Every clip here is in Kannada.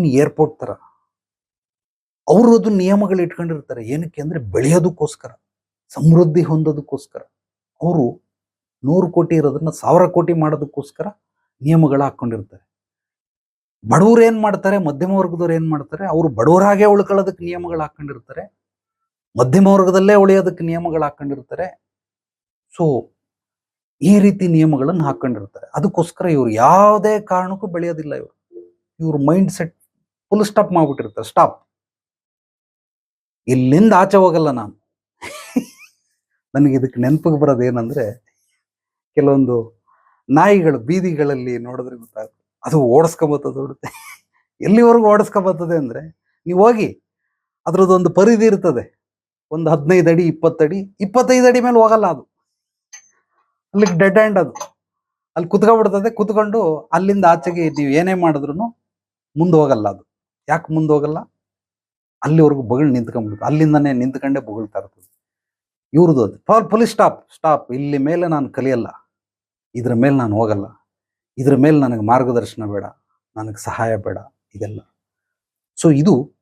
ಇನ್ ಏರ್ಪೋರ್ಟ್ ತರ? ಅವರು ಅದು ನಿಯಮಗಳು ಇಟ್ಕೊಂಡಿರ್ತಾರೆ. ಏನಕ್ಕೆ ಅಂದ್ರೆ ಬೆಳೆಯೋದಕ್ಕೋಸ್ಕರ, ಸಮೃದ್ಧಿ ಹೊಂದೋದಕ್ಕೋಸ್ಕರ. ಅವರು ನೂರು ಕೋಟಿ ಇರೋದನ್ನ ಸಾವಿರ ಕೋಟಿ ಮಾಡೋದಕ್ಕೋಸ್ಕರ ನಿಯಮಗಳ ಹಾಕೊಂಡಿರ್ತಾರೆ. ಬಡವರು ಏನ್ ಮಾಡ್ತಾರೆ? ಮಧ್ಯಮ ವರ್ಗದವ್ರು ಏನ್ ಮಾಡ್ತಾರೆ? ಅವರು ಬಡವರಾಗೆ ಉಳ್ಕೊಳ್ಳೋದಕ್ಕೆ ನಿಯಮಗಳು ಹಾಕೊಂಡಿರ್ತಾರೆ. ಮಧ್ಯಮ ವರ್ಗದಲ್ಲೇ ಉಳಿಯೋದಕ್ಕೆ ನಿಯಮಗಳು ಹಾಕೊಂಡಿರ್ತಾರೆ. ಸೊ ಈ ರೀತಿ ನಿಯಮಗಳನ್ನು ಹಾಕೊಂಡಿರ್ತಾರೆ. ಅದಕ್ಕೋಸ್ಕರ ಇವ್ರು ಯಾವುದೇ ಕಾರಣಕ್ಕೂ ಬೆಳೆಯೋದಿಲ್ಲ ಇವರು. ಇವ್ರ ಮೈಂಡ್ ಸೆಟ್ ಫುಲ್ ಸ್ಟಾಪ್ ಮಾಡ್ಬಿಟ್ಟಿರ್ತಾರೆ ಸ್ಟಾಪ್ ಇಲ್ಲಿಂದ ಆಚೆ ಹೋಗಲ್ಲ ನಾನು. ನನಗೆ ಇದಕ್ಕೆ ನೆನಪಿಗೆ ಬರೋದು ಏನಂದ್ರೆ, ಕೆಲವೊಂದು ನಾಯಿಗಳು, ಬೀದಿಗಳಲ್ಲಿ ನೋಡಿದ್ರೆ ಗೊತ್ತಾಗುತ್ತೆ. ಅದು ಓಡಿಸ್ಕೊಂಬತ್ತದ ಹೊಡುತ್ತೆ ಎಲ್ಲಿವರೆಗೂ ಓಡಿಸ್ಕೊಂಬತ್ತದೆ ಅಂದ್ರೆ, ನೀವು ಹೋಗಿ ಅದ್ರದ್ದೊಂದು ಪರಿಧಿ ಇರ್ತದೆ. ಒಂದು ಹದಿನೈದು ಅಡಿ ಇಪ್ಪತ್ತಡಿ ಇಪ್ಪತ್ತೈದು ಅಡಿ ಮೇಲೆ ಹೋಗಲ್ಲ ಅದು. ಅಲ್ಲಿ ಡೆಡ್ ಹ್ಯಾಂಡ್ ಅದು. ಅಲ್ಲಿ ಕುತ್ಕೊಂಡ್ಬಿಡ್ತದೆ, ಕುತ್ಕೊಂಡು ಅಲ್ಲಿಂದ ಆಚೆಗೆ ನೀವು ಏನೇ ಮಾಡಿದ್ರು ಮುಂದೆ ಹೋಗಲ್ಲ ಅದು. ಯಾಕೆ ಮುಂದೆ ಹೋಗಲ್ಲ ಅಲ್ಲಿವರೆಗೂ ಬಗಳು ನಿಂತ್ಕೊಂಡ್ಬಿಡುತ್ತೆ ಅಲ್ಲಿಂದನೇ ನಿಂತ್ಕೊಂಡೇ ಬೊಗಳ್ತಾ ಇರ್ತದೆ ಇವ್ರದ್ದು ಫಾರ್ ಪೊಲೀಸ್ ಸ್ಟಾಪ್ ಸ್ಟಾಪ್. ಇಲ್ಲಿ ಮೇಲೆ ನಾನು ಕಲಿಯಲ್ಲ. ಇದ್ರ ಮೇಲೆ ನಾನು ಹೋಗಲ್ಲ. ಇದ್ರ ಮೇಲೆ ನನಗೆ ಮಾರ್ಗದರ್ಶನ ಬೇಡ. ನನಗೆ ಸಹಾಯ ಬೇಡ. ಇದೆಲ್ಲ. ಸೊ, ಇದು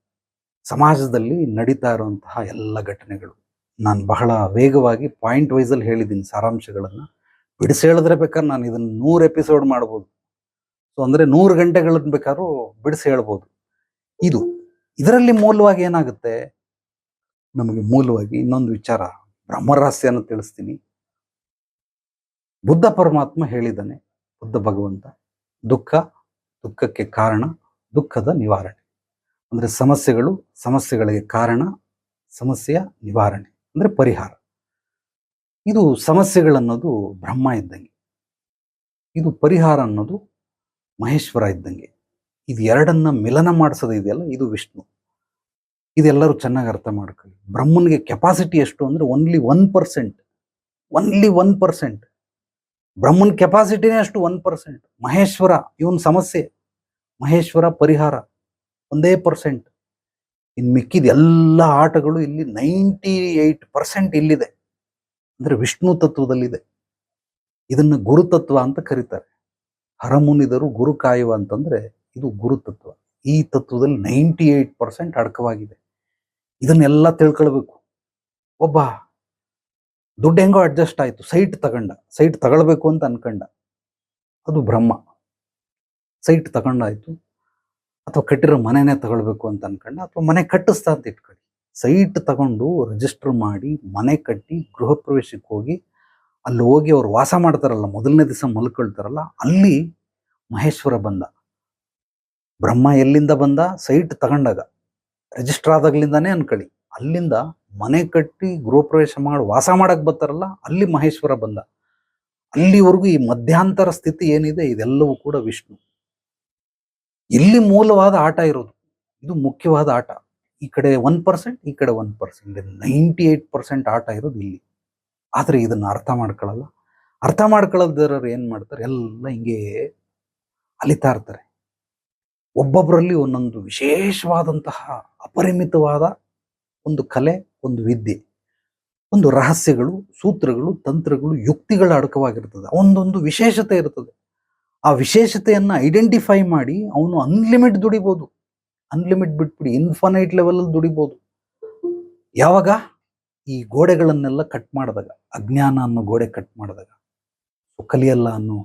ಸಮಾಜದಲ್ಲಿ ನಡೀತಾ ಇರುವಂತಹ ಎಲ್ಲ ಘಟನೆಗಳು. ನಾನು ಬಹಳ ವೇಗವಾಗಿ ಪಾಯಿಂಟ್ ವೈಸಲ್ಲಿ ಹೇಳಿದ್ದೀನಿ ಸಾರಾಂಶಗಳನ್ನು. ಬಿಡಿಸಿ ಹೇಳಿದ್ರೆ ಬೇಕಾದ್ರೆ ನಾನು ಇದನ್ನು ನೂರು ಎಪಿಸೋಡ್ ಮಾಡ್ಬೋದು. ಸೊ, ಅಂದರೆ ನೂರು ಗಂಟೆಗಳನ್ನ ಬೇಕಾದ್ರೂ ಬಿಡಿಸಿ ಹೇಳ್ಬೋದು. ಇದು. ಇದರಲ್ಲಿ ಮೂಲವಾಗಿ ಏನಾಗುತ್ತೆ? ನಮಗೆ ಮೂಲವಾಗಿ ಇನ್ನೊಂದು ವಿಚಾರ, ಬ್ರಹ್ಮರಹಸ್ಯನ ತಿಳಿಸ್ತೀನಿ. ಬುದ್ಧ ಪರಮಾತ್ಮ ಹೇಳಿದ್ದಾನೆ, ಬುದ್ಧ ಭಗವಂತ. ದುಃಖ, ದುಃಖಕ್ಕೆ ಕಾರಣ, ದುಃಖದ ನಿವಾರಣೆ. ಅಂದ್ರೆ ಸಮಸ್ಯೆಗಳು ಸಮಸ್ಯೆಗಳಿಗೆ ಕಾರಣ, ಸಮಸ್ಯೆಯ ನಿವಾರಣೆ. ಅಂದ್ರೆ ಪರಿಹಾರ. ಇದು ಸಮಸ್ಯೆಗಳನ್ನೋದು ಬ್ರಹ್ಮ ಇದ್ದಂಗೆ. ಇದು ಪರಿಹಾರ ಅನ್ನೋದು ಮಹೇಶ್ವರ ಇದ್ದಂಗೆ. ಇದು ಎರಡನ್ನ ಮಿಲನ ಮಾಡಿಸೋದು ಇದೆಯಲ್ಲ, ಇದು ವಿಷ್ಣು. ಇದೆಲ್ಲರೂ ಚೆನ್ನಾಗಿ ಅರ್ಥ ಮಾಡ್ಕೊಳ್ಳಿ. ಬ್ರಹ್ಮನಿಗೆ ಕೆಪಾಸಿಟಿ ಎಷ್ಟು ಅಂದರೆ only one percent only one percent ಬ್ರಹ್ಮನ್ ಕೆಪಾಸಿಟಿನೇ ಅಷ್ಟು ಒನ್ ಪರ್ಸೆಂಟ್ ಮಹೇಶ್ವರ, ಇವನ್ ಸಮಸ್ಯೆ. ಮಹೇಶ್ವರ ಪರಿಹಾರ. ಒಂದೇ ಪರ್ಸೆಂಟ್ ಇನ್ನು ಮಿಕ್ಕಿದ ಎಲ್ಲ ಆಟಗಳು ಇಲ್ಲಿ ನೈಂಟಿ ಏಟ್ ಪರ್ಸೆಂಟ್ ಇಲ್ಲಿದೆ. ಅಂದ್ರೆ ವಿಷ್ಣು ತತ್ವದಲ್ಲಿದೆ. ಇದನ್ನ ಗುರುತತ್ವ ಅಂತ ಕರೀತಾರೆ. ಹರಮುನಿದರು ಗುರು ಕಾಯುವ ಅಂತಂದ್ರೆ ಇದು ಗುರುತತ್ವ ಈ ತತ್ವದಲ್ಲಿ ನೈಂಟಿ ಏಟ್ ಪರ್ಸೆಂಟ್ ಅಡಕವಾಗಿದೆ. ಇದನ್ನೆಲ್ಲ ತಿಳ್ಕೊಳ್ಬೇಕು. ಒಬ್ಬ ದುಡ್ಡು ಹೆಂಗೋ ಅಡ್ಜಸ್ಟ್ ಆಯಿತು. ಸೈಟ್ ತಗೊಂಡ. ಸೈಟ್ ತಗೊಳ್ಬೇಕು ಅಂತ ಅನ್ಕಂಡ. ಅದು ಬ್ರಹ್ಮ. ಸೈಟ್ ತಗೊಂಡಾಯ್ತು ಅಥವಾ ಕಟ್ಟಿರೋ ಮನೆನೇ ತಗೊಳ್ಬೇಕು ಅಂತ ಅನ್ಕಂಡ. ಅಥವಾ ಮನೆ ಕಟ್ಟಿಸ್ತಾ ಅಂತ ಇಟ್ಕೊಳ್ಳಿ. ಸೈಟ್ ತಗೊಂಡು ರಿಜಿಸ್ಟರ್ ಮಾಡಿ ಮನೆ ಕಟ್ಟಿ ಗೃಹ ಪ್ರವೇಶಕ್ಕೆ ಹೋಗಿ ಅಲ್ಲಿ ಹೋಗಿ ಅವ್ರು ವಾಸ ಮಾಡ್ತಾರಲ್ಲ, ಮೊದಲನೇ ದಿವಸ ಮಲ್ಕೊಳ್ತಾರಲ್ಲ, ಅಲ್ಲಿ ಮಹೇಶ್ವರ ಬಂದ. ಬ್ರಹ್ಮ ಎಲ್ಲಿಂದ ಬಂದ? ಸೈಟ್ ತಗೊಂಡಾಗ. ರಿಜಿಸ್ಟರ್ ಆದಾಗ್ಲಿಂದಾನೇ ಅನ್ಕೊಳ್ಳಿ ಅಲ್ಲಿಂದ ಮನೆ ಕಟ್ಟಿ ಗೃಹ ಪ್ರವೇಶ ಮಾಡಿ, ವಾಸ ಮಾಡಕ್ ಬರ್ತಾರಲ್ಲ, ಅಲ್ಲಿ ಮಹೇಶ್ವರ ಬಂದ. ಅಲ್ಲಿವರೆಗೂ ಈ ಮಧ್ಯಾಂತರ ಸ್ಥಿತಿ ಏನಿದೆ? ಇದೆಲ್ಲವೂ ಕೂಡ ವಿಷ್ಣು. ಇಲ್ಲಿ ಮೂಲವಾದ ಆಟ ಇರೋದು. ಇದು ಮುಖ್ಯವಾದ ಆಟ. ಈ ಕಡೆ ಒನ್ ಪರ್ಸೆಂಟ್, ಈ ಕಡೆ one percent. Ninety eight percent ಆಟ ಇರೋದು ಇಲ್ಲಿ. ಆದ್ರೆ ಇದನ್ನ ಅರ್ಥ ಮಾಡ್ಕೊಳ್ಳಲ್ಲ ಅರ್ಥ ಮಾಡ್ಕೊಳ್ಳೋದ್ರ ಏನ್ ಮಾಡ್ತಾರೆ? ಎಲ್ಲ ಹಿಂಗೆ ಅಲಿತಾ ಇರ್ತಾರೆ. ಒಬ್ಬೊಬ್ಬರಲ್ಲಿ ಒಂದೊಂದು ವಿಶೇಷವಾದಂತಹ ಅಪರಿಮಿತವಾದ ಒಂದು ಕಲೆ, ಒಂದು ವಿದ್ಯೆ, ಒಂದು ರಹಸ್ಯಗಳು, ಸೂತ್ರಗಳು, ತಂತ್ರಗಳು, ಯುಕ್ತಿಗಳ ಅಡಕವಾಗಿರ್ತದೆ. ಒಂದೊಂದು ವಿಶೇಷತೆ ಇರ್ತದೆ. ಆ ವಿಶೇಷತೆಯನ್ನು ಐಡೆಂಟಿಫೈ ಮಾಡಿ ಅವನು ಅನ್ಲಿಮಿಟ್ ದುಡಿಬೋದು. ಅನ್ಲಿಮಿಟ್ ಬಿಟ್ಬಿಡಿ ಇನ್ಫನೈಟ್ ಲೆವೆಲಲ್ಲಿ ದುಡಿಬೋದು. ಯಾವಾಗ? ಈ ಗೋಡೆಗಳನ್ನೆಲ್ಲ ಕಟ್ ಮಾಡಿದಾಗ, ಅಜ್ಞಾನ ಅನ್ನೋ ಗೋಡೆ ಕಟ್ ಮಾಡಿದಾಗ ಕಲಿಯಲ್ಲ ಅನ್ನೋ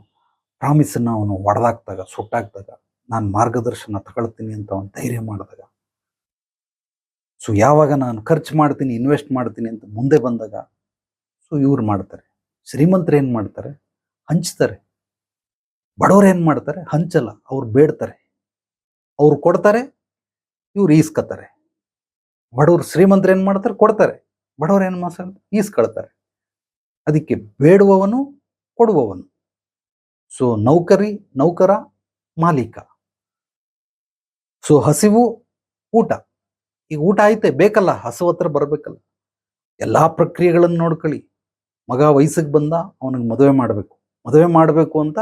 ಪ್ರಾಮಿಸನ್ನು ಅವನು ಒಡೆದಾಕ್ದಾಗ, ಸುಟ್ಟಾಕ್ದಾಗ ನಾನು ಮಾರ್ಗದರ್ಶನ ತಗೊಳ್ತೀನಿ ಅಂತ ಅವನು ಧೈರ್ಯ ಮಾಡಿದಾಗ. ಸೊ ಯಾವಾಗ ನಾನು ಖರ್ಚು ಮಾಡ್ತೀನಿ ಇನ್ವೆಸ್ಟ್ ಮಾಡ್ತೀನಿ ಅಂತ ಮುಂದೆ ಬಂದಾಗ ಸೊ ಇವ್ರು ಮಾಡ್ತಾರೆ. ಶ್ರೀಮಂತರು ಏನು ಮಾಡ್ತಾರೆ? ಹಂಚ್ತಾರೆ. ಬಡವ್ರು ಏನು ಮಾಡ್ತಾರೆ? ಹಂಚಲ್ಲ. ಅವ್ರು ಬೇಡ್ತಾರೆ. ಅವ್ರು ಕೊಡ್ತಾರೆ, ಇವ್ರು ಈಸ್ಕೊತಾರೆ. ಬಡವ್ರು ಶ್ರೀಮಂತರು ಏನು ಮಾಡ್ತಾರೆ? ಕೊಡ್ತಾರೆ. ಬಡವ್ರು ಏನು ಮಾಡ್ತಾರೆ ಈಸ್ಕೊಳ್ತಾರೆ. ಅದಕ್ಕೆ ಬೇಡುವವನು, ಕೊಡುವವನು. ಸೊ ನೌಕರಿ, ನೌಕರ, ಮಾಲೀಕ. ಸೊ ಹಸಿವು ಊಟ. ಈಗ ಊಟ ಐತೆ, ಬೇಕಲ್ಲ ಹಸಿವು ಹತ್ರ ಬರ್ಬೇಕಲ್ಲ. ಎಲ್ಲಾ ಪ್ರಕ್ರಿಯೆಗಳನ್ನು ನೋಡ್ಕೊಳ್ಳಿ. ಮಗ ವಯಸ್ಸಿಗೆ ಬಂದ, ಅವನಿಗೆ ಮದುವೆ ಮಾಡಬೇಕು. ಮದುವೆ ಮಾಡಬೇಕು ಅಂತ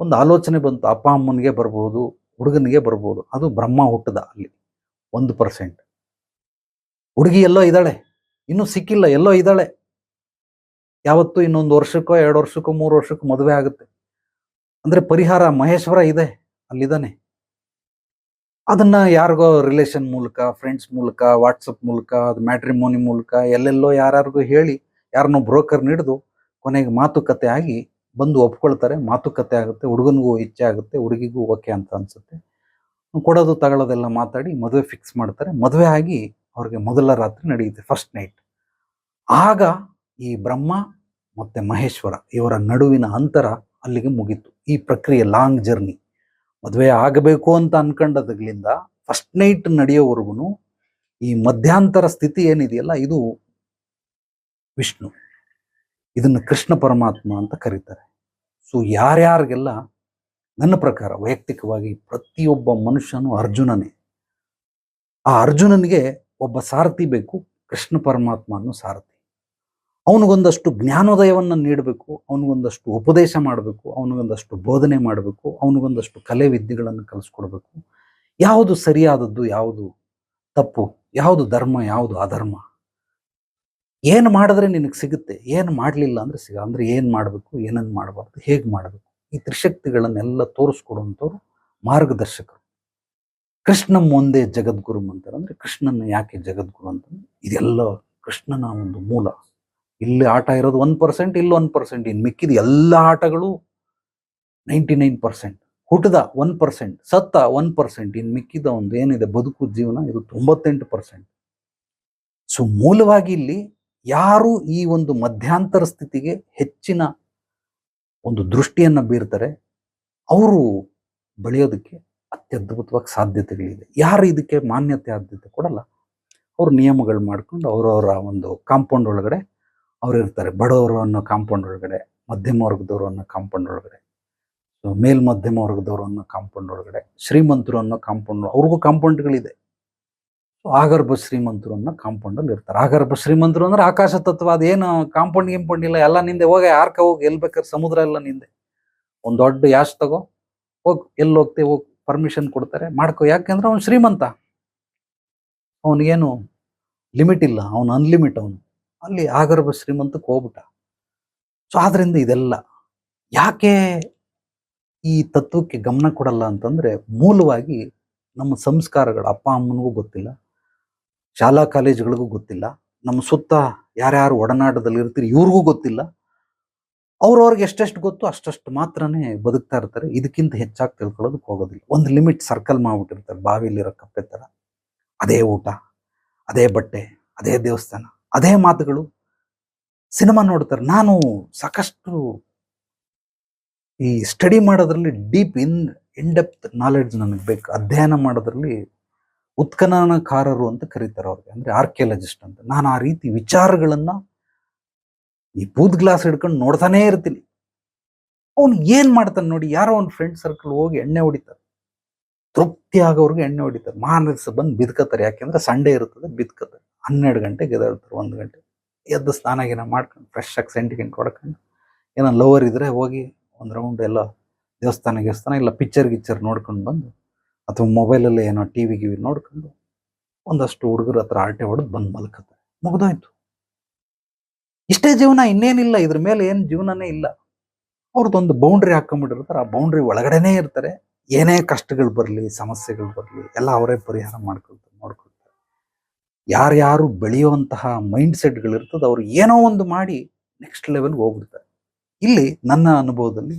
ಒಂದು ಆಲೋಚನೆ ಬಂತು. ಅಪ್ಪ ಅಮ್ಮನಿಗೆ ಬರ್ಬೋದು, ಹುಡುಗನಿಗೆ ಬರ್ಬೋದು. ಅದು ಬ್ರಹ್ಮ ಹುಟ್ಟದ ಅಲ್ಲಿ. ಒಂದು ಪರ್ಸೆಂಟ್. ಹುಡುಗಿ ಎಲ್ಲೋ ಇದ್ದಾಳೆ. ಇನ್ನೂ ಸಿಕ್ಕಿಲ್ಲ, ಎಲ್ಲೋ ಇದ್ದಾಳೆ. ಯಾವತ್ತು ಇನ್ನೊಂದು ವರ್ಷಕ್ಕೋ, ಎರಡು ವರ್ಷಕ್ಕೋ, ಮೂರು ವರ್ಷಕ್ಕೋ ಮದುವೆ ಆಗುತ್ತೆ. ಅಂದ್ರೆ ಪರಿಹಾರ ಮಹೇಶ್ವರ ಇದೆ. ಅಲ್ಲಿದ್ದಾನೆ. ಅದನ್ನ ಯಾರಿಗೋ ರಿಲೇಷನ್ ಮೂಲಕ ಫ್ರೆಂಡ್ಸ್ ಮೂಲಕ ವಾಟ್ಸಪ್ ಮೂಲಕ, ಅದು ಮ್ಯಾಟ್ರಿಮೋನಿ ಮೂಲಕ, ಎಲ್ಲೆಲ್ಲೋ ಯಾರ್ಯಾರಿಗೂ ಹೇಳಿ, ಯಾರನ್ನೋ ಬ್ರೋಕರ್ ಹಿಡಿದು ಕೊನೆಗೆ ಮಾತುಕತೆ ಆಗಿ ಬಂದು ಒಪ್ಕೊಳ್ತಾರೆ. ಮಾತುಕತೆ ಆಗುತ್ತೆ, ಹುಡುಗನಿಗೂ ಇಚ್ಛೆ ಆಗುತ್ತೆ, ಹುಡುಗಿಗೂ ಓಕೆ ಅಂತ ಅನ್ಸುತ್ತೆ. ಕೊಡೋದು, ತಗೊಳ್ಳೋದೆಲ್ಲ ಮಾತಾಡಿ, ಮದುವೆ ಫಿಕ್ಸ್ ಮಾಡ್ತಾರೆ. ಮದುವೆ ಆಗಿ ಅವ್ರಿಗೆ ಮೊದಲ ರಾತ್ರಿ ನಡೆಯುತ್ತೆ ಫಸ್ಟ್ ನೈಟ್ ಆಗ ಈ ಬ್ರಹ್ಮ ಮತ್ತೆ ಮಹೇಶ್ವರ ಇವರ ನಡುವಿನ ಅಂತರ ಅಲ್ಲಿಗೆ ಮುಗೀತು. ಈ ಪ್ರಕ್ರಿಯೆ ಲಾಂಗ್ ಜರ್ನಿ ಮದುವೆ ಆಗಬೇಕು ಅಂತ ಅನ್ಕೊಂಡದಾಗ್ಲಿಂದ ಫಸ್ಟ್ ನೈಟ್ ನಡೆಯೋವರೆಗೂ ಈ ಮಧ್ಯಾಂತರ ಸ್ಥಿತಿ ಏನಿದೆಯಲ್ಲ, ಇದು ವಿಷ್ಣು. ಇದನ್ನು ಕೃಷ್ಣ ಪರಮಾತ್ಮ ಅಂತ ಕರೀತಾರೆ. ಸೊ ಯಾರ್ಯಾರಿಗೆಲ್ಲ ನನ್ನ ಪ್ರಕಾರ ವೈಯಕ್ತಿಕವಾಗಿ ಪ್ರತಿಯೊಬ್ಬ ಮನುಷ್ಯನು ಅರ್ಜುನನೇ. ಆ ಅರ್ಜುನನಿಗೆ ಒಬ್ಬ ಸಾರಥಿ ಬೇಕು, ಕೃಷ್ಣ ಪರಮಾತ್ಮ ಅನ್ನೋ ಸಾರಥಿ. ಅವನಿಗೊಂದಷ್ಟು ಜ್ಞಾನೋದಯವನ್ನು ನೀಡಬೇಕು, ಅವನಿಗೊಂದಷ್ಟು ಉಪದೇಶ ಮಾಡಬೇಕು, ಅವನಿಗೊಂದಷ್ಟು ಬೋಧನೆ ಮಾಡಬೇಕು, ಅವನಿಗೊಂದಷ್ಟು ಕಲೆ ವಿದ್ಯೆಗಳನ್ನು ಕಲಿಸ್ಕೊಡ್ಬೇಕು. ಯಾವುದು ಸರಿಯಾದದ್ದು, ಯಾವುದು ತಪ್ಪು, ಯಾವುದು ಧರ್ಮ, ಯಾವುದು ಅಧರ್ಮ? ಏನು ಮಾಡಿದ್ರೆ ನಿನಗೆ ಸಿಗುತ್ತೆ, ಏನು ಮಾಡಲಿಲ್ಲ ಅಂದ್ರೆ ಸಿಗ, ಅಂದ್ರೆ ಏನು ಮಾಡಬೇಕು ಏನನ್ನು ಮಾಡಬಾರ್ದು, ಹೇಗೆ ಮಾಡಬೇಕು? ಈ ತ್ರಿಶಕ್ತಿಗಳನ್ನೆಲ್ಲ ತೋರಿಸ್ಕೊಡುವಂಥವ್ರು ಮಾರ್ಗದರ್ಶಕರು. ಕೃಷ್ಣ ಒಂದೇ ಜಗದ್ಗುರು ಅಂತಾರೆ, ಅಂದರೆ ಕೃಷ್ಣನ ಯಾಕೆ ಜಗದ್ಗುರು ಅಂತ ಇದೆಲ್ಲ ಕೃಷ್ಣನ ಒಂದು ಮೂಲ. ಇಲ್ಲಿ ಆಟ ಇರೋದು ಒನ್ ಪರ್ಸೆಂಟ್ ಇಲ್ಲಿ ಒನ್ ಪರ್ಸೆಂಟ್ ಇನ್ ಮಿಕ್ಕಿದ ಎಲ್ಲ ಆಟಗಳು ನೈಂಟಿ ನೈನ್ ಪರ್ಸೆಂಟ್ ಹುಟ್ಟದ ಒನ್ ಪರ್ಸೆಂಟ್ ಸತ್ತ ಒನ್ ಪರ್ಸೆಂಟ್ ಇನ್ ಮಿಕ್ಕಿದ ಒಂದು ಏನಿದೆ, ಬದುಕು, ಜೀವನ, ಇದು ತೊಂಬತ್ತೆಂಟು ಪರ್ಸೆಂಟ್ ಸೊ ಮೂಲವಾಗಿ ಇಲ್ಲಿ ಯಾರು ಈ ಒಂದು ಮಧ್ಯಾಂತರ ಸ್ಥಿತಿಗೆ ಹೆಚ್ಚಿನ ಒಂದು ದೃಷ್ಟಿಯನ್ನು ಬೀರ್ತಾರೆ, ಅವರು ಬೆಳೆಯೋದಕ್ಕೆ ಅತ್ಯದ್ಭುತವಾಗಿ ಸಾಧ್ಯತೆಗಳಿದೆ. ಯಾರು ಇದಕ್ಕೆ ಮಾನ್ಯತೆ, ಆದ್ಯತೆ ಕೊಡಲ್ಲ. ಅವ್ರು ನಿಯಮಗಳು ಮಾಡ್ಕೊಂಡು ಅವರವರ ಒಂದು ಕಾಂಪೌಂಡ್ ಒಳಗಡೆ ಅವ್ರು ಇರ್ತಾರೆ ಬಡವರು ಅನ್ನೋ ಕಾಂಪೌಂಡ್ ಒಳಗಡೆ, ಮಧ್ಯಮ ವರ್ಗದವರು ಅನ್ನೋ ಕಾಂಪೌಂಡ್ ಒಳಗಡೆ, ಸೊ ಮೇಲ್ ಮಧ್ಯಮ ವರ್ಗದವರು ಅನ್ನೋ ಕಾಂಪೌಂಡ್ ಒಳಗಡೆ ಶ್ರೀಮಂತರು ಅನ್ನೋ ಕಾಂಪೌಂಡ್ ಅವ್ರಿಗೂ ಕಾಂಪೌಂಡ್ಗಳಿದೆ. ಸೊ ಆಗರ್ಭ ಶ್ರೀಮಂತರು ಅನ್ನೋ ಕಾಂಪೌಂಡಲ್ಲಿ ಇರ್ತಾರೆ. ಆಗರ್ಭ ಶ್ರೀಮಂತರು ಅಂದ್ರೆ ಆಕಾಶ ತತ್ವ, ಅದೇನು ಕಾಂಪೌಂಡ್ ಗಿಂಪೌಂಡ್ ಇಲ್ಲ, ಎಲ್ಲ ನಿಂದೆ ಹೋಗಿ ಯಾರ್ಕ ಹೋಗಿ ಎಲ್ಲಿ ಬೇಕಾದ್ರೆ ಸಮುದ್ರ ಎಲ್ಲ ನಿಂದೆ. ಒಂದು ದೊಡ್ಡ ಯಾಶ್ ತಗೋ, ಹೋಗ್ ಎಲ್ಲಿ ಹೋಗ್ತೇವೆ ಹೋಗಿ, ಪರ್ಮಿಷನ್ ಕೊಡ್ತಾರೆ. ಮಾಡ್ಕೋ ಯಾಕೆಂದ್ರೆ ಅವ್ನು ಶ್ರೀಮಂತ. ಅವನಿಗೇನು ಲಿಮಿಟ್ ಇಲ್ಲ, ಅವನು ಅನ್ಲಿಮಿಟ್ ಅವನು. ಅಲ್ಲಿ ಆಗರ್ಭ ಶ್ರೀಮಂತಕ್ಕೆ ಹೋಗ್ಬಿಟ್ಟ. ಸೊ ಆದ್ರಿಂದ ಇದೆಲ್ಲ ಯಾಕೆ ಈ ತತ್ವಕ್ಕೆ ಗಮನ ಕೊಡಲ್ಲ ಅಂತಂದ್ರೆ ಮೂಲವಾಗಿ ನಮ್ಮ ಸಂಸ್ಕಾರಗಳು ಅಪ್ಪ ಅಮ್ಮನಿಗೂ ಗೊತ್ತಿಲ್ಲ, ಶಾಲಾ ಕಾಲೇಜುಗಳಿಗೂ ಗೊತ್ತಿಲ್ಲ, ನಮ್ಮ ಸುತ್ತ ಯಾರ್ಯಾರು ಒಡನಾಟದಲ್ಲಿ ಇರ್ತೀರಿ ಇವ್ರಿಗೂ ಗೊತ್ತಿಲ್ಲ. ಅವ್ರವ್ರಿಗೆ ಎಷ್ಟೆಷ್ಟು ಗೊತ್ತು ಅಷ್ಟಷ್ಟು ಮಾತ್ರನೇ ಬದುಕ್ತಾ ಇರ್ತಾರೆ. ಇದಕ್ಕಿಂತ ಹೆಚ್ಚಾಗಿ ತಿಳ್ಕೊಳ್ಳೋದಕ್ಕೆ ಹೋಗೋದಿಲ್ಲ. ಒಂದು ಲಿಮಿಟ್ ಸರ್ಕಲ್ ಮಾಡ್ಬಿಟ್ಟಿರ್ತಾರೆ ಬಾವಿಲಿರೋ ಕಪ್ಪೆ ಥರ. ಅದೇ ಊಟ, ಅದೇ ಬಟ್ಟೆ, ಅದೇ ದೇವಸ್ಥಾನ. ಅದೇ ಮಾತುಗಳು ಸಿನಿಮಾ ನೋಡ್ತಾರೆ. ನಾನು ಸಾಕಷ್ಟು ಈ ಸ್ಟಡಿ ಮಾಡೋದ್ರಲ್ಲಿ deep in in depth knowledge ನನಗೆ ಬೇಕು. ಅಧ್ಯಯನ ಮಾಡೋದ್ರಲ್ಲಿ ಉತ್ಖನನಕಾರರು ಅಂತ ಕರೀತಾರೆ ಅವ್ರಿಗೆ. ಅಂದ್ರೆ ಆರ್ಕಿಯಾಲಜಿಸ್ಟ್ ಅಂತ. ನಾನು ಆ ರೀತಿ ವಿಚಾರಗಳನ್ನು ಈ ಬೂತ್ ಗ್ಲಾಸ್ ಹಿಡ್ಕೊಂಡು ನೋಡ್ತಾನೇ ಇರ್ತೀನಿ. ಅವನು ಏನು ಮಾಡ್ತಾನೆ ನೋಡಿ, ಯಾರೋ ಒಂದು ಫ್ರೆಂಡ್ ಸರ್ಕಲ್ ಹೋಗಿ ಎಣ್ಣೆ ಹೊಡಿತಾರೆ ತೃಪ್ತಿ ಆಗೋರ್ಗೆ ಎಣ್ಣೆ ಹೊಡಿತಾರೆ. ಮಾನಸ ಬಂದು ಬಿದ್ಕತ್ತಾರೆ. ಯಾಕೆಂದ್ರೆ ಸಂಡೇ ಇರ್ತದೆ, ಬಿದ್ಕತ್ತಾರೆ. ಹನ್ನೆರಡು ಗಂಟೆಗೆ ಎದ್ದೇಳ್ತಾರೆ, ಒಂದು ಗಂಟೆ. ಎದ್ದು ಸ್ನಾನ ಗೀನ ಮಾಡ್ಕೊಂಡು ಫ್ರೆಶ್ ಆಗಿ ಸೆಂಟಿಗೆಂಟ್ ಹೊಡ್ಕೊಂಡು, ಏನೋ ಲವರ್ ಇದ್ರೆ ಹೋಗಿ ಒಂದು ರೌಂಡ್ ಎಲ್ಲ ದೇವಸ್ಥಾನ, ಗೇವಸ್ಥಾನ, ಇಲ್ಲ ಪಿಕ್ಚರ್ ಗಿಚ್ಚರ್ ನೋಡ್ಕೊಂಡು ಬಂದು, ಅಥವಾ ಮೊಬೈಲಲ್ಲಿ ಏನೋ ಟಿ ವಿ ಗಿವಿ ನೋಡ್ಕೊಂಡು, ಒಂದಷ್ಟು ಹುಡುಗರು ಹತ್ರ ಆಟೆ ಹೊಡೆದು ಬಂದು ಮಲ್ಕತ್ತಾರೆ. ಮುಗ್ದೋಯ್ತು. ಇಷ್ಟೇ ಜೀವನ ಇನ್ನೇನಿಲ್ಲ. ಇದ್ರ ಮೇಲೆ ಏನು ಜೀವನನೇ ಇಲ್ಲ. ಅವ್ರದ್ದೊಂದು ಬೌಂಡ್ರಿ ಹಾಕೊಂಡ್ಬಿಟ್ಟಿರ್ತಾರೆ ಆ ಬೌಂಡ್ರಿ ಒಳಗಡೆನೇ ಇರ್ತಾರೆ. ಏನೇ ಕಷ್ಟಗಳು ಬರಲಿ, ಸಮಸ್ಯೆಗಳು ಬರಲಿ, ಎಲ್ಲ ಅವರೇ ಪರಿಹಾರ ಮಾಡ್ಕೊಳ್ತಾರೆ, ನೋಡ್ಕೊಳ್ತಾರೆ. ಯಾರ್ಯಾರು ಬೆಳೆಯುವಂತಹ ಮೈಂಡ್ ಸೆಟ್ಗಳಿರ್ತದೆ ಅವ್ರು ಏನೋ ಒಂದು ಮಾಡಿ ನೆಕ್ಸ್ಟ್ ಲೆವೆಲ್ಗೆ ಹೋಗ್ಬಿಡ್ತಾರೆ. ಇಲ್ಲಿ ನನ್ನ ಅನುಭವದಲ್ಲಿ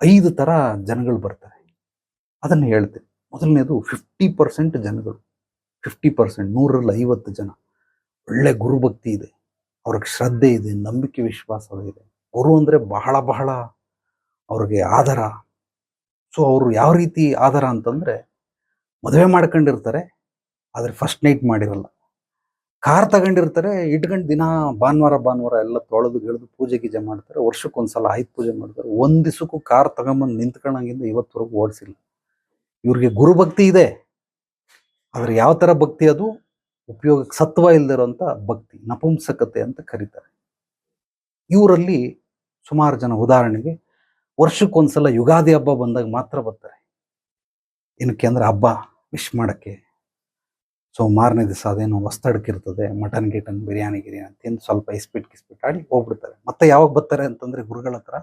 ಐದು ಥರ ಜನಗಳು ಬರ್ತಾರೆ. ಅದನ್ನು ಹೇಳ್ತೀನಿ ಮೊದಲನೇದು ಫಿಫ್ಟಿ ಪರ್ಸೆಂಟ್ ಜನಗಳು ಫಿಫ್ಟಿ ಪರ್ಸೆಂಟ್ ನೂರರಲ್ಲಿ ಐವತ್ತು ಜನ. ಒಳ್ಳೆ ಗುರುಭಕ್ತಿ ಇದೆ, ಅವ್ರಿಗೆ ಶ್ರದ್ಧೆ ಇದೆ, ನಂಬಿಕೆ ವಿಶ್ವಾಸ ಇದೆ. ಗುರು ಅಂದರೆ ಬಹಳ ಬಹಳ ಅವ್ರಿಗೆ ಆಧಾರ ಸೊ ಅವರು ಯಾವ ರೀತಿ ಆಧಾರ ಅಂತಂದರೆ ಮದುವೆ ಮಾಡ್ಕೊಂಡಿರ್ತಾರೆ, ಆದರೆ ಫಸ್ಟ್ ನೈಟ್ ಮಾಡಿರಲ್ಲ. ಕಾರ್ ತಗೊಂಡಿರ್ತಾರೆ, ಇಟ್ಕೊಂಡು ದಿನ ಭಾನುವಾರ ಭಾನುವಾರ ಎಲ್ಲ ತೊಳೆದು ಗಿಳಿದು ಪೂಜೆ ಗೀಜೆ ಮಾಡ್ತಾರೆ ವರ್ಷಕ್ಕೊಂದ್ಸಲ ಆಯ್ತು ಪೂಜೆ ಮಾಡ್ತಾರೆ. ಒಂದು ದಿವಸಕ್ಕೂ ಕಾರ್ ತಗೊಂಬಂದು ನಿಂತ್ಕೊಂಡಂಗಿಂದ ಇವತ್ತುವರೆಗೂ ಓಡಿಸಿಲ್ಲ. ಇವ್ರಿಗೆ ಗುರುಭಕ್ತಿ ಇದೆ, ಆದರೆ ಯಾವ ಥರ ಭಕ್ತಿ ಅದು? ಉಪಯೋಗಕ್ಕೆ ಸತ್ವ ಇಲ್ಲದಿರೋಂಥ ಭಕ್ತಿ, ನಪುಂಸಕತೆ ಅಂತ ಕರೀತಾರೆ. ಇವರಲ್ಲಿ ಸುಮಾರು ಜನ ಉದಾಹರಣೆಗೆ ವರ್ಷಕ್ಕೊಂದ್ಸಲ ಯುಗಾದಿ ಹಬ್ಬ ಬಂದಾಗ ಮಾತ್ರ ಬರ್ತಾರೆ. ಏನಕ್ಕೆ ಅಂದ್ರೆ ಹಬ್ಬ ವಿಶ್ ಮಾಡಕ್ಕೆ. ಸೊ ಮಾರನೇ ದಿವಸ ಅದೇನೋ ಹೊಸ್ತಡ್ಕಿರ್ತದೆ ಮಟನ್ ಗಿಟನ್, ಬಿರಿಯಾನಿ ಗಿರಿಯಾನಿ ತಿಂದು ಸ್ವಲ್ಪ ಇಸ್ಪಿಟ್ ಕಿಸ್ಪಿಟ್ ಆಡಿ ಹೋಗ್ಬಿಡ್ತಾರೆ. ಮತ್ತೆ ಯಾವಾಗ ಬರ್ತಾರೆ ಅಂತಂದ್ರೆ ಗುರುಗಳ ಹತ್ರ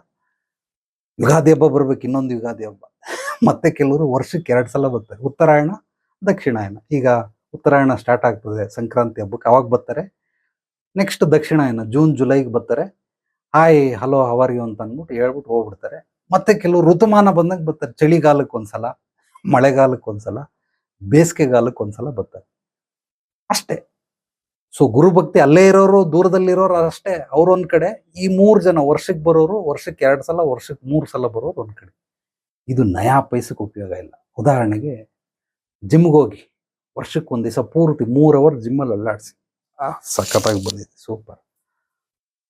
ಯುಗಾದಿ ಹಬ್ಬ ಬರ್ಬೇಕು, ಇನ್ನೊಂದು ಯುಗಾದಿ ಹಬ್ಬ. ಮತ್ತೆ ಕೆಲವರು ವರ್ಷಕ್ಕೆ ಎರಡು ಸಲ ಬರ್ತಾರೆ. ಉತ್ತರಾಯಣ ದಕ್ಷಿಣಾಯನ ಈಗ ಉತ್ತರಾಯಣ ಸ್ಟಾರ್ಟ್ ಆಗ್ತದೆ, ಸಂಕ್ರಾಂತಿ ಹಬ್ಬಕ್ಕೆ ಅವಾಗ ಬರ್ತಾರೆ? ನೆಕ್ಸ್ಟ್ ದಕ್ಷಿಣಾಯನ ಜೂನ್ ಜುಲೈಗೆ ಬರ್ತಾರೆ. ಹಾಯ್ ಹಲೋ ಹವಾರಿ ಅಂತ ಅಂದ್ಬಿಟ್ಟು ಹೇಳ್ಬಿಟ್ಟು ಹೋಗ್ಬಿಡ್ತಾರೆ. ಮತ್ತೆ ಕೆಲವು ಋತುಮಾನ ಬಂದಾಗ ಬರ್ತಾರೆ. ಚಳಿಗಾಲಕ್ಕೆ ಒಂದ್ಸಲ, ಮಳೆಗಾಲಕ್ಕೆ ಒಂದ್ಸಲ, ಬೇಸಿಗೆಗಾಲಕ್ಕೆ ಒಂದ್ಸಲ ಬರ್ತಾರೆ. ಅಷ್ಟೇ. ಸೊ ಗುರುಭಕ್ತಿ ಅಲ್ಲೇ ಇರೋರು ದೂರದಲ್ಲಿರೋರು ಅಷ್ಟೇ. ಅವ್ರೊಂದ್ ಕಡೆ, ಈ ಮೂರು ಜನ ವರ್ಷಕ್ಕೆ ಬರೋರು, ವರ್ಷಕ್ಕೆ ಎರಡು ಸಲ, ವರ್ಷಕ್ಕೆ ಮೂರು ಸಲ ಬರೋರು ಒಂದ್ ಕಡೆ. ಇದು ನಯಾ ಪೈಸಕ್ಕೆ ಉಪಯೋಗ ಇಲ್ಲ. ಉದಾಹರಣೆಗೆ ಜಿಮ್ಗೆ ಹೋಗಿ ವರ್ಷಕ್ಕೆ ಒಂದ್ ದಿವಸ ಪೂರ್ತಿ ಮೂರ್ ಅವರ್ ಜಿಮ್ಮಲ್ಲಿ ಅಲ್ಲಾಡಿಸಿ. ಸಖತ್ತಾಗಿ ಬಂದಿದೆ. ಸೂಪರ್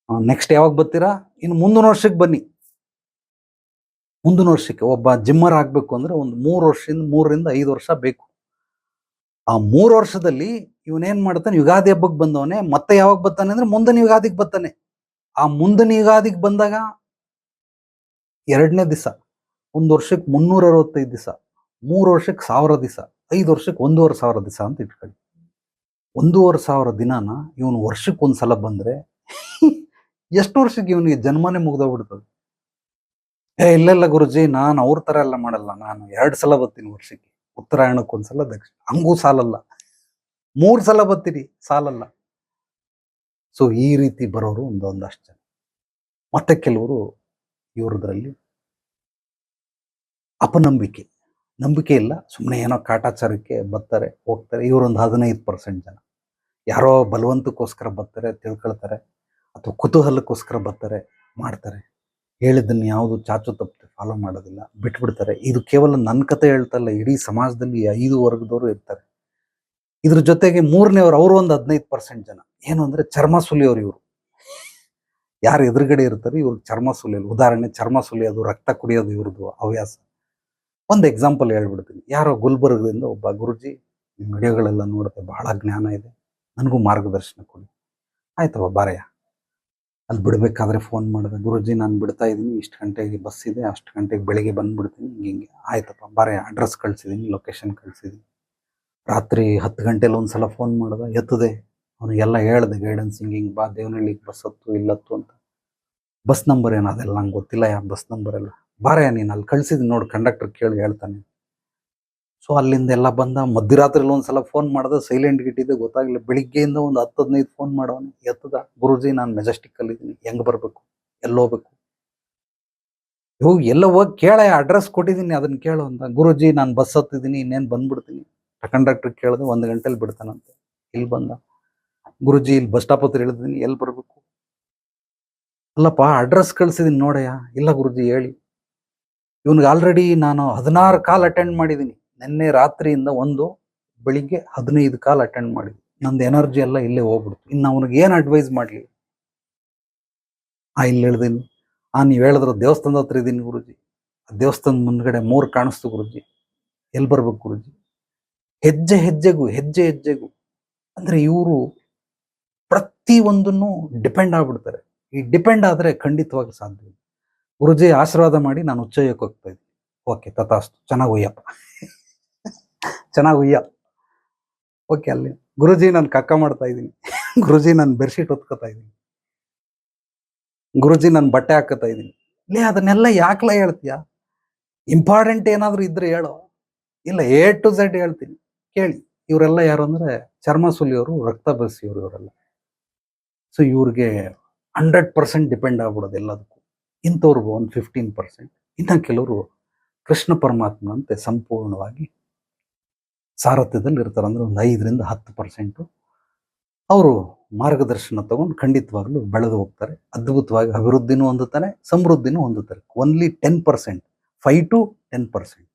ನೆಕ್ಸ್ಟ್ ಯಾವಾಗ ಬರ್ತೀರಾ? ಇನ್ನು ಮುಂದಿನ ವರ್ಷಕ್ಕೆ ಬನ್ನಿ. ಮುಂದಿನ ವರ್ಷಕ್ಕೆ ಒಬ್ಬ ಜಿಮ್ಮರ್ ಆಗಬೇಕು ಅಂದ್ರೆ ಒಂದು ಮೂರು ವರ್ಷದಿಂದ ಮೂರರಿಂದ ಐದು ವರ್ಷ ಬೇಕು. ಆ ಮೂರು ವರ್ಷದಲ್ಲಿ ಇವನೇನು ಮಾಡ್ತಾನೆ? ಯುಗಾದಿ ಹಬ್ಬಕ್ಕೆ ಬಂದವನೇ, ಮತ್ತೆ ಯಾವಾಗ ಬರ್ತಾನೆ ಅಂದ್ರೆ ಮುಂದಿನ ಯುಗಾದಿಗೆ ಬರ್ತಾನೆ. ಆ ಮುಂದಿನ ಯುಗಾದಿಗೆ ಬಂದಾಗ ಎರಡನೇ ದಿವಸ ಒಂದು ವರ್ಷಕ್ಕೆ ಮುನ್ನೂರ ಅರವತ್ತೈದು ದಿವಸ ಮೂರು ವರ್ಷಕ್ಕೆ ಸಾವಿರ ದಿವಸ ಐದು ವರ್ಷಕ್ಕೆ ಒಂದೂವರೆ ಸಾವಿರ ದಿವಸ ಅಂತ ಇಟ್ಕೊಳ್ಳಿ. ಒಂದೂವರೆ ಸಾವಿರ ದಿನಾನ ಇವನು ವರ್ಷಕ್ಕೆ ಒಂದ್ಸಲ ಬಂದ್ರೆ ಎಷ್ಟು ವರ್ಷಕ್ಕೆ ಇವನಿಗೆ ಜನ್ಮನೇ ಮುಗ್ದೋಗ್ಬಿಡ್ತದೆ ಏ ಇಲ್ಲೆಲ್ಲ ಗುರುಜಿ, ನಾನು ಅವ್ರ ಥರ ಎಲ್ಲ ಮಾಡಲ್ಲ. ನಾನು ಎರಡು ಸಲ ಬರ್ತೀನಿ ವರ್ಷಕ್ಕೆ. ಉತ್ತರಾಯಣಕ್ಕೊಂದ್ಸಲ ದಕ್ಷಿಣ, ಹಂಗೂ ಸಾಲಲ್ಲ. ಮೂರು ಸಲ ಬರ್ತೀನಿ, ಸಾಲಲ್ಲ. ಸೊ ಈ ರೀತಿ ಬರೋರು ಒಂದು ಒಂದಷ್ಟು ಜನ. ಮತ್ತೆ ಕೆಲವರು ಇವ್ರದ್ರಲ್ಲಿ ಅಪನಂಬಿಕೆ. ನಂಬಿಕೆ ಇಲ್ಲ. ಸುಮ್ಮನೆ ಏನೋ ಕಾಟಾಚಾರಕ್ಕೆ ಬರ್ತಾರೆ, ಹೋಗ್ತಾರೆ. ಇವರೊಂದು ಹದಿನೈದು ಪರ್ಸೆಂಟ್ ಜನ. ಯಾರೋ ಬಲವಂತಕ್ಕೋಸ್ಕರ ಬರ್ತಾರೆ, ತಿಳ್ಕೊಳ್ತಾರೆ. ಅಥವಾ ಕುತೂಹಲಕ್ಕೋಸ್ಕರ ಬರ್ತಾರೆ, ಮಾಡ್ತಾರೆ. ಹೇಳಿದ್ದನ್ನು ಯಾವುದು ಚಾಚು ತಪ್ಪದೆ ಫಾಲೋ ಮಾಡೋದಿಲ್ಲ, ಬಿಟ್ಬಿಡ್ತಾರೆ. ಇದು ಕೇವಲ ನನ್ನ ಕತೆ ಹೇಳ್ತಲ್ಲ ಇಡೀ ಸಮಾಜದಲ್ಲಿ ಐದು ವರ್ಗದವರು ಇರ್ತಾರೆ. ಇದ್ರ ಜೊತೆಗೆ ಮೂರನೇವ್ರು ಅವರು ಒಂದು ಹದಿನೈದು ಪರ್ಸೆಂಟ್ ಜನ. ಏನು ಅಂದ್ರೆ ಚರ್ಮ ಸುಲಿಯೋರು ಇವರು. ಯಾರು ಎದುರುಗಡೆ ಇರ್ತಾರೆ, ಇವ್ರು ಚರ್ಮ ಸುಲಿಯೋದು ಉದಾಹರಣೆ, ಚರ್ಮ ಸುಲಿಯೋದು, ರಕ್ತ ಕುಡಿಯೋದು ಇವ್ರದ್ದು ಹವ್ಯಾಸ. ಒಂದು ಎಕ್ಸಾಂಪಲ್ ಹೇಳ್ಬಿಡ್ತೀನಿ. ಯಾರೋ ಗುಲ್ಬರ್ಗದಿಂದ ಒಬ್ಬ ಗುರುಜಿ ನಿಮ್ಮ ವಿಡಿಯೋಗಳೆಲ್ಲ ನೋಡುತ್ತೆ ಬಹಳ ಜ್ಞಾನ ಇದೆ. ನನಗೂ ಮಾರ್ಗದರ್ಶನ ಕೊಡಿ. ಆಯ್ತವ ಬಾರಯ್ಯ. ಅಲ್ಲಿ ಬಿಡ್ಬೇಕಾದ್ರೆ ಫೋನ್ ಮಾಡಿದೆ, ಗುರುಜಿ ನಾನು ಬಿಡ್ತಾ ಇದ್ದೀನಿ, ಇಷ್ಟು ಗಂಟೆಗೆ ಬಸ್ ಇದೆ, ಅಷ್ಟು ಗಂಟೆಗೆ ಬೆಳಿಗ್ಗೆ ಬಂದ್ಬಿಡ್ತೀನಿ, ಹಿಂಗೆ ಹಿಂಗೆ. ಆಯ್ತಪ್ಪ, ಬರೀ ಅಡ್ರೆಸ್ ಕಳ್ಸಿದೀನಿ ಲೊಕೇಶನ್ ಕಳ್ಸಿದೀನಿ. ರಾತ್ರಿ ಹತ್ತು ಗಂಟೆಲಿ ಒಂದ್ಸಲ ಫೋನ್ ಮಾಡ್ದೆ, ಎತ್ತದೆ. ಅವನಿಗೆಲ್ಲ ಹೇಳ್ದೆ ಗೈಡೆನ್ಸ್ ಹಿಂಗೆ ಹಿಂಗೆ ಬಾ, ದೇವನಹಳ್ಳಿಗೆ ಬಸ್ ಹತ್ತು, ಇಲ್ಲತ್ತು ಅಂತ. ಬಸ್ ನಂಬರ್ ಏನು ಅದೆಲ್ಲ ನಂಗೆ ಗೊತ್ತಿಲ್ಲ ಯಾವ ಬಸ್ ನಂಬರ್ ಎಲ್ಲ? ಬಾರಯ್ಯ ನೀನು ಅಲ್ಲಿ ಕಳ್ಸಿದ್ದೀನಿ ನೋಡಿ ಕಂಡಕ್ಟರ್ ಕೇಳಿ ಹೇಳ್ತಾನೆ. ಸೊ ಅಲ್ಲಿಂದ ಎಲ್ಲ ಬಂದ ಮಧ್ಯರಾತ್ರಿಲಿ ಒಂದ್ಸಲ ಫೋನ್ ಮಾಡ್ದೆ ಸೈಲೆಂಟ್ ಇಟ್ಟಿದ್ದೆ ಗೊತ್ತಾಗಲಿಲ್ಲ. ಬೆಳಿಗ್ಗೆಯಿಂದ ಒಂದು ಹತ್ತು ಹದಿನೈದು ಫೋನ್ ಮಾಡೋನು ಎತ್ತದ. ಗುರುಜಿ, ನಾನು ಮೆಜೆಸ್ಟಿಕ್ ಅಲ್ಲಿ ಇದ್ದೀನಿ. ಹೆಂಗ್ ಬರ್ಬೇಕು? ಎಲ್ಲ ಹೋಗ್ಬೇಕು? ಇವು ಎಲ್ಲ ಹೋಗಿ ಕೇಳ ಅಡ್ರೆಸ್ ಕೊಟ್ಟಿದ್ದೀನಿ, ಅದನ್ನ ಕೇಳು ಅಂತ. ಗುರುಜಿ, ನಾನು ಬಸ್ ಹತ್ತಿದ್ದೀನಿ ಇನ್ನೇನು ಬಂದ್ಬಿಡ್ತೀನಿ. ಕಂಡಕ್ಟರ್ ಕೇಳಿದೆ, ಒಂದು ಗಂಟೆಲಿ ಬಿಡ್ತಾನಂತೆ ಇಲ್ಲಿ ಬಂದ. ಗುರುಜಿ ಇಲ್ಲಿ ಬಸ್ ಸ್ಟಾಪ್ ಹತ್ರ ಇಳಿದಿದ್ದೀನಿ ಎಲ್ಲಿ ಬರಬೇಕು? ಅಲ್ಲಪ್ಪ ಅಡ್ರೆಸ್ ಕಳ್ಸಿದೀನಿ ನೋಡಯ್ಯ. ಇಲ್ಲ ಗುರುಜಿ, ಹೇಳಿ. ಇವನಿಗೆ ಆಲ್ರೆಡಿ ನಾನು ಹದಿನಾರು ಕಾಲ್ ಅಟೆಂಡ್ ಮಾಡಿದ್ದೀನಿ ನಿನ್ನೆ ರಾತ್ರಿಯಿಂದ ಒಂದು, ಬೆಳಿಗ್ಗೆ ಹದಿನೈದು ಕಾಲ್ ಅಟೆಂಡ್ ಮಾಡಿದ್ವಿ. ನಂದು ಎನರ್ಜಿ ಎಲ್ಲ ಇಲ್ಲೇ ಹೋಗ್ಬಿಡ್ತು. ಇನ್ನು ಅವನಿಗೆ ಏನು ಅಡ್ವೈಸ್ ಮಾಡಲಿ? ಆ, ಇಲ್ಲಿ ಹೇಳ್ದೀನಿ. ಆ, ನೀವು ಹೇಳಿದ್ರು ದೇವಸ್ಥಾನದ ಹತ್ರ ಇದ್ದೀನಿ ಗುರುಜಿ. ಆ ದೇವಸ್ಥಾನದ ಮುಂದ್ಗಡೆ ಮೂರು ಕಾಣಿಸ್ತು ಗುರುಜಿ. ಎಲ್ಲಿ ಬರ್ಬೇಕು ಗುರುಜಿ? ಹೆಜ್ಜೆ ಹೆಜ್ಜೆಗೂ ಹೆಜ್ಜೆ ಹೆಜ್ಜೆಗೂ. ಅಂದ್ರೆ ಇವರು ಪ್ರತಿ ಒಂದನ್ನು ಡಿಪೆಂಡ್ ಆಗ್ಬಿಡ್ತಾರೆ. ಈ ಡಿಪೆಂಡ್ ಆದ್ರೆ ಖಂಡಿತವಾಗಿ ಸಾಧ್ಯ ಗುರುಜಿ ಆಶೀರ್ವಾದ ಮಾಡಿ ನಾನು ಉಚ್ಚಯಕ್ಕೆ ಹೋಗ್ತಾ ಇದ್ದೀನಿ. ಓಕೆ ತಥಾಸ್ತು. ಚೆನ್ನಾಗಿ ಒಯ್ಯಪ್ಪ ಚೆನ್ನಾಗಿ ಉಯ್ಯ ಓಕೆ ಅಲ್ಲಿ ಗುರುಜಿ ನಾನು ಕಕ್ಕ ಮಾಡ್ತಾ ಇದ್ದೀನಿ. ಗುರುಜಿ ನಾನು ಬೆರ್ಶೀಟ್ ಹೊತ್ಕೋತಾ ಇದ್ದೀನಿ. ಗುರುಜಿ ನಾನು ಬಟ್ಟೆ ಹಾಕೋತಾ ಇದ್ದೀನಿ. ಲೇ, ಅದನ್ನೆಲ್ಲ ಯಾಕಲ ಹೇಳ್ತೀಯ? ಇಂಪಾರ್ಟೆಂಟ್ ಏನಾದರೂ ಇದ್ರೆ ಹೇಳೋ. ಇಲ್ಲ ಎ ಟು ಝೆಡ್ ಹೇಳ್ತೀನಿ. ಕೇಳಿ. ಇವರೆಲ್ಲ ಯಾರು ಅಂದ್ರೆ ಚರ್ಮ ಸುಲಿಯವರು ರಕ್ತ ಬಸಿಯವರು ಇವರೆಲ್ಲ. ಸೊ ಇವ್ರಿಗೆ ಹಂಡ್ರೆಡ್ ಪರ್ಸೆಂಟ್ ಡಿಪೆಂಡ್ ಆಗ್ಬಿಡೋದು ಎಲ್ಲದಕ್ಕೂ. ಇಂಥವ್ರಿಗೂ ಒಂದು ಫಿಫ್ಟೀನ್ ಪರ್ಸೆಂಟ್ ಇನ್ನು ಕೆಲವರು ಕೃಷ್ಣ ಪರಮಾತ್ಮನಂತೆ ಸಂಪೂರ್ಣವಾಗಿ ಸಾರಥ್ಯದಲ್ಲಿ ಇರ್ತಾರೆ. ಅಂದ್ರೆ ಒಂದು ಐದರಿಂದ ಹತ್ತು ಪರ್ಸೆಂಟು ಅವರು ಮಾರ್ಗದರ್ಶನ ತಗೊಂಡು ಖಂಡಿತವಾಗ್ಲೂ ಬೆಳೆದು ಹೋಗ್ತಾರೆ. ಅದ್ಭುತವಾಗಿ ಅಭಿವೃದ್ಧಿನೂ ಹೊಂದುತ್ತಾನೆ ಸಮೃದ್ಧಿನೂ ಹೊಂದುತ್ತಾರೆ. Only ten percent five to ten percent